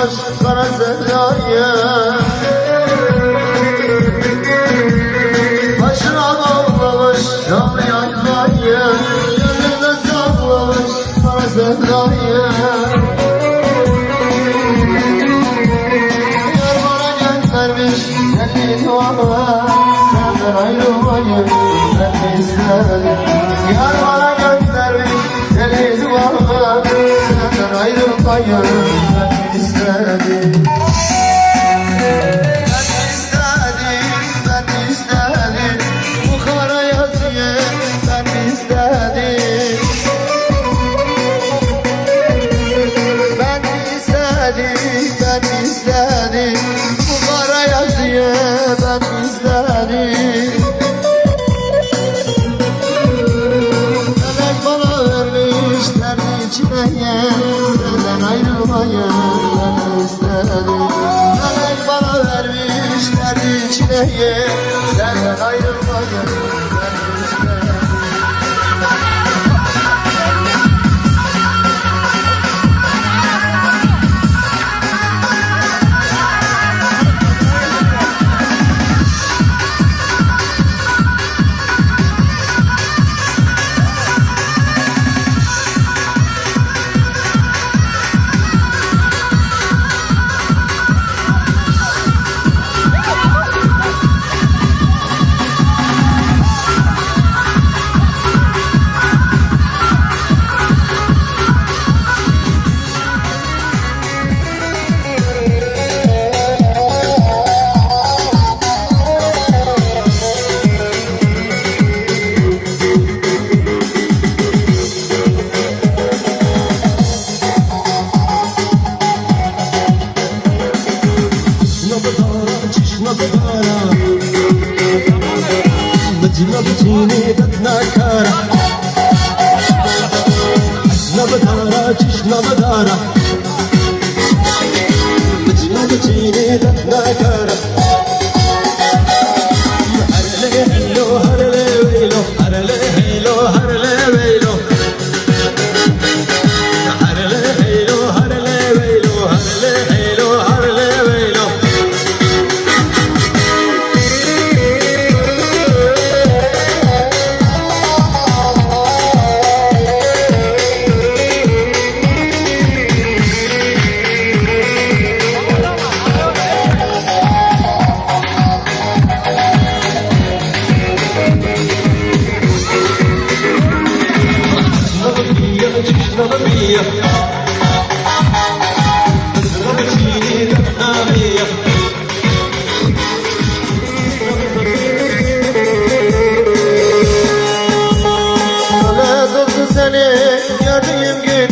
bağlamış kara sevdayı. Başına bağlamış yağlı yatmayı Gönlüne saklamış kara sevdayı. Yar bana göndermiş kendi duamı Senden ayrılmayı ben istedim Yar bana göndermiş kendi duamı Senden ayrılmayı çileye Senden ayrılmayı Zinabtini tatnakara Nabdara çiş nabdara Zinabtini tatnakara ya Hızlı ya Ağladım seni gördüğüm gün.